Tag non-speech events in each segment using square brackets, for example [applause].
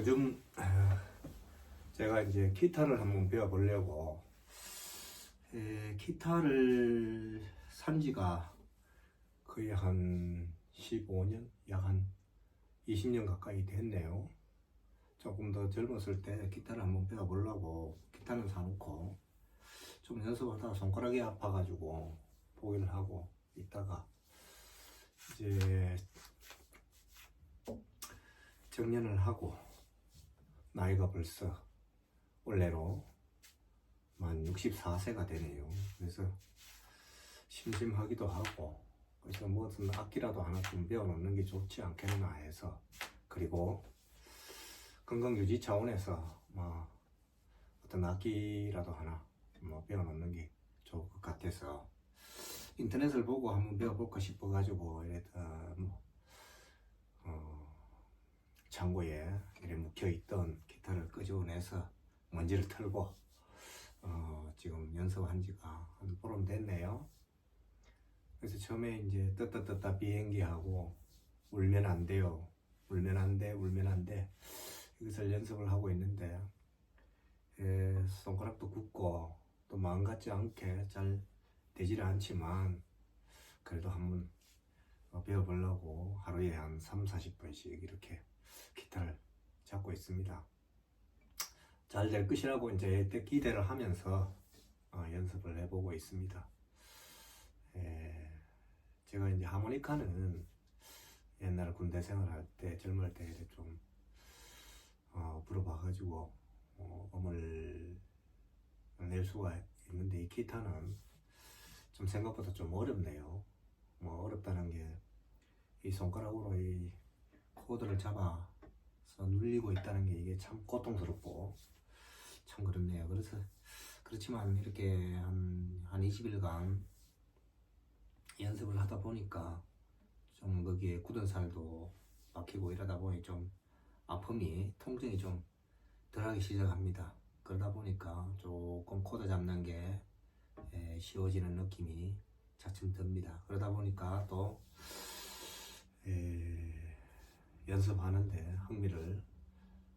요즘 아, 제가 이제 기타를 한번 배워보려고 에, 기타를 산 지가 거의 한 15년, 약 한 20년 가까이 됐네요. 조금 더 젊었을 때 기타를 한번 배워보려고 기타는 사놓고 좀 연습하다가 손가락이 아파가지고 포기를 하고 있다가 이제 정년을 하고 나이가 벌써 올해로 만 64세가 되네요. 그래서 심심하기도 하고 그래서 무슨 악기라도 하나 좀 배워놓는 게 좋지 않겠나 해서 그리고 건강 유지 차원에서 뭐 어떤 악기라도 하나 뭐 배워놓는 게 좋을 것 같아서 인터넷을 보고 한번 배워볼까 싶어가지고 이랬다 뭐 어, 창고에 묵혀있던 기타를 끄집어내서 먼지를 털고 어, 지금 연습한 지가 한 보름 됐네요. 그래서 처음에 이제 떴다 비행기하고 울면 안 돼요. 울면 안 돼, 울면 안 돼. 이것을 연습을 하고 있는데 에, 손가락도 굳고 또 마음 같지 않게 잘 되지는 않지만 그래도 한번 어, 배워보려고 하루에 한 3, 40분씩 이렇게 기타를 잡고 있습니다. 잘 될 것이라고 이제 기대를 하면서 어, 연습을 해보고 있습니다. 에, 제가 이제 하모니카는 옛날 군대 생활할 때 젊을 때 좀 어, 불어봐가지고 어, 음을 낼 수가 있는데 이 기타는 좀 생각보다 좀 어렵네요. 뭐 어렵다는 게 이 손가락으로 이 코드를 잡아서 눌리고 있다는 게 이게 참 고통스럽고 참 그렇네요. 그래서 그렇지만 이렇게 한, 한 20일간 연습을 하다 보니까 좀 거기에 굳은 살도 박히고 이러다 보니 좀 아픔이 통증이 좀 덜하기 시작합니다. 그러다 보니까 조금 코드 잡는 게 에, 쉬워지는 느낌이 차츰 듭니다. 그러다 보니까 또 에, 연습하는데 흥미를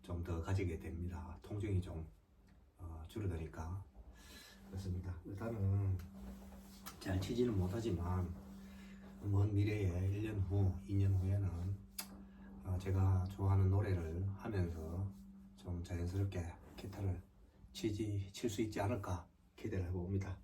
좀 더 가지게 됩니다. 통증이 좀 어, 줄어드니까 그렇습니다. 일단은 잘 치지는 못하지만 먼 미래에 1년 후, 2년 후에는 어, 제가 좋아하는 노래를 하면서 좀 자연스럽게 기타를 치지 칠 수 있지 않을까 기대를 해봅니다.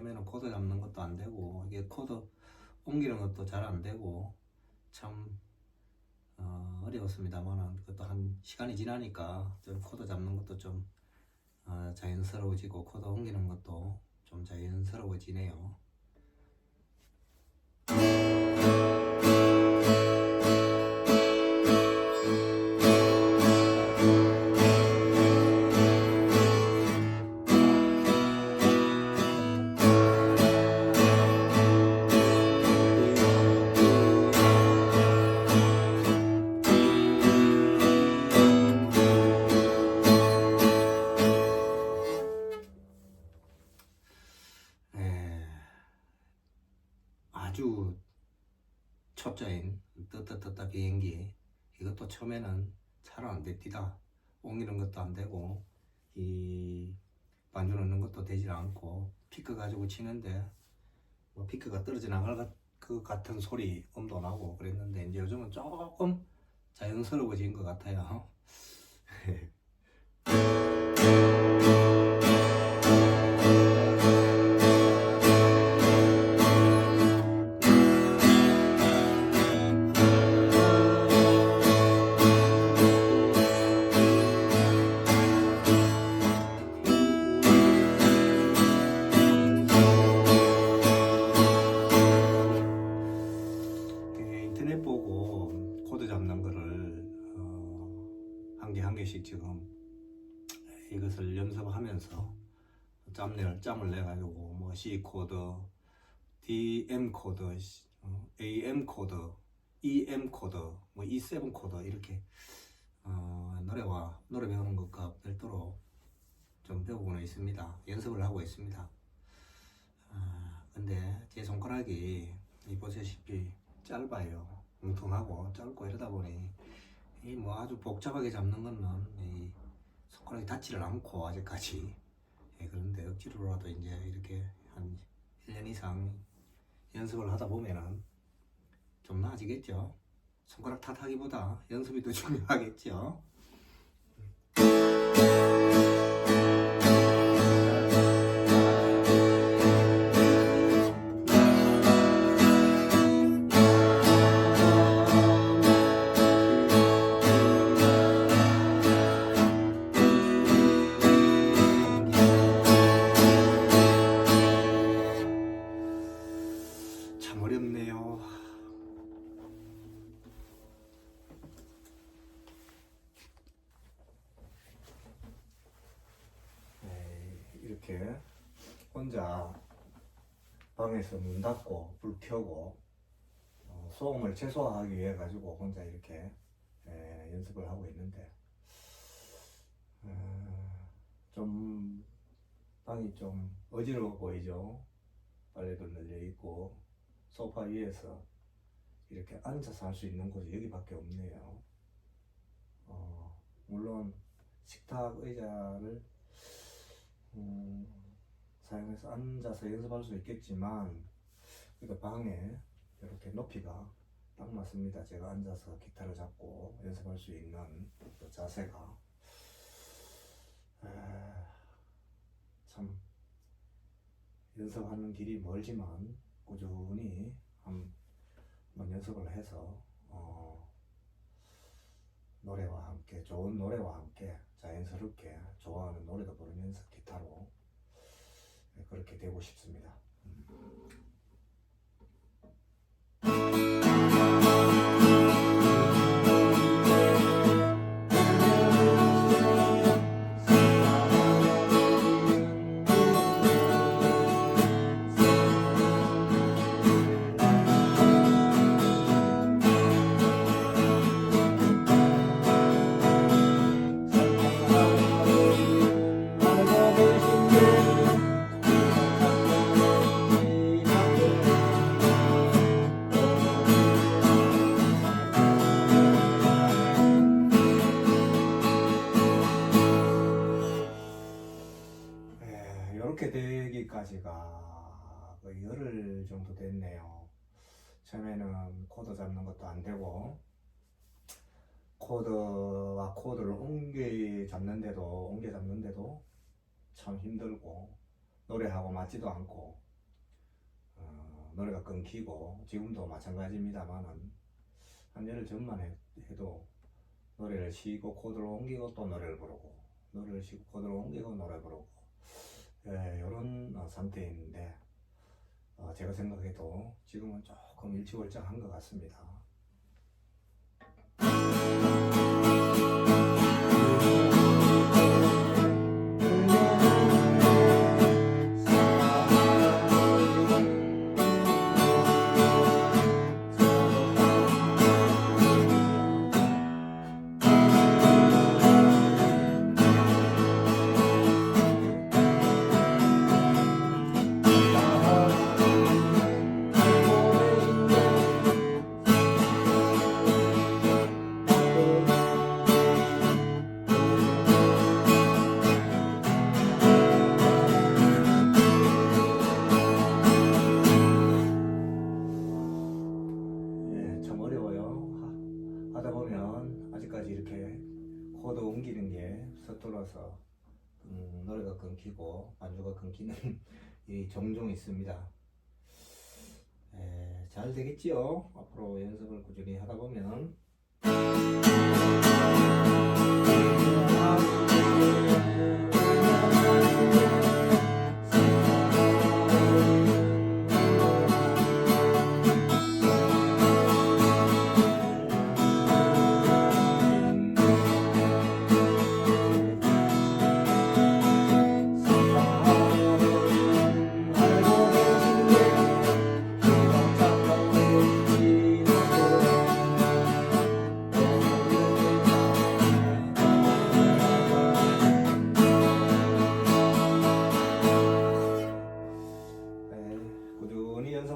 처음에는 코드 잡는 것도 안 되고, 이게 코드 옮기는 것도 잘 안 되고, 참, 어, 어려웠습니다만, 그것도 한 시간이 지나니까 좀 코드 잡는 것도 좀 어, 자연스러워지고, 코드 옮기는 것도 좀 자연스러워지네요. 됩니다. 옮기는 것도 안 되고 이 반주 넣는 것도 되질 않고 피크 가지고 치는데 뭐 피크가 떨어져 나갈 것- 그 같은 소리 음도 나고 그랬는데 이제 요즘은 조금 자연스러워진 것 같아요 [laughs] 하면서 짬을 짬을 내 가지고 뭐 C 코드, DM 코드, 어, AM 코드, EM 코드, 뭐 E7 코드 이렇게 어, 노래와 노래 배우는 것과 별도로 좀 배우고는 있습니다. 연습을 하고 있습니다. 아, 근데 제 손가락이 이 보시다시피 짧아요. 뭉퉁하고 짧고 이러다 보니 이 뭐 아주 복잡하게 잡는 거는 이 손가락이 닿지를 않고 아직까지 예, 그런데 억지로라도 이제 이렇게 한 1년 이상 연습을 하다 보면은 좀 나아지겠죠. 손가락 탓하기보다 연습이 더 [laughs] 중요하겠죠. 혼자 방에서 문 닫고 불 켜고 어, 소음을 최소화하기 위해 가지고 혼자 이렇게 예, 연습을 하고 있는데 어, 좀 방이 좀 어지러워 보이죠. 빨래도 널려 있고 소파 위에서 이렇게 앉아서 할 수 있는 곳이 여기밖에 없네요. 어, 물론 식탁 의자를 음, 사용해서 앉아서 연습할 수 있겠지만 그래도 방에 이렇게 높이가 딱 맞습니다. 제가 앉아서 기타를 잡고 연습할 수 있는 그 자세가 에, 참 연습하는 길이 멀지만 꾸준히 한- 한번 연습을 해서 어, 노래와 함께 좋은 노래와 함께 자연스럽게 좋아하는 노래도 부르면서 기타로 네, 그렇게 되고 싶습니다. 거의 열흘 정도 됐네요. 처음에는 코드 잡는 것도 안 되고 코드와 코드를 옮겨 잡는데도 옮겨 잡는데도 참 힘들고 노래하고 맞지도 않고 어, 노래가 끊기고 지금도 마찬가지입니다만은 한 열흘 전만 해- 해도 노래를 쉬고 코드를 옮기고 또 노래를 부르고 노래를 쉬고 코드를 옮기고 노래 부르고 예, 이런 어, 상태인데 어, 제가 생각해도 지금은 조금 일치월장한 것 같습니다. 끊기는 일이 종종 있습니다. 예, 잘 되겠지요. 앞으로 연습을 꾸준히 하다 보면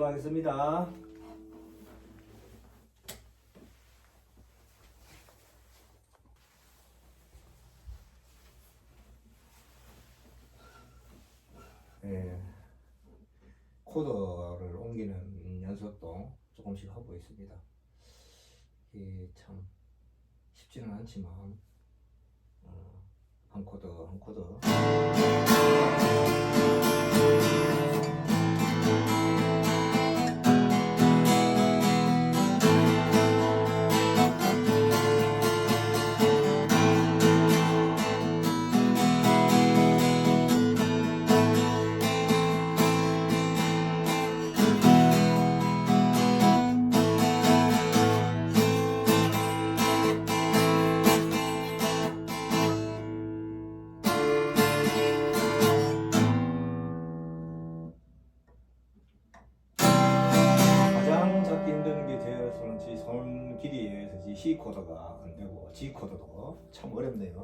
하겠습니다. 예, 코드를 옮기는 연습도 조금씩 하고 있습니다. 이게 참 쉽지는 않지만 어, 한 코드 한 코드 코드가 안 되고 G 코드도 참 어렵네요.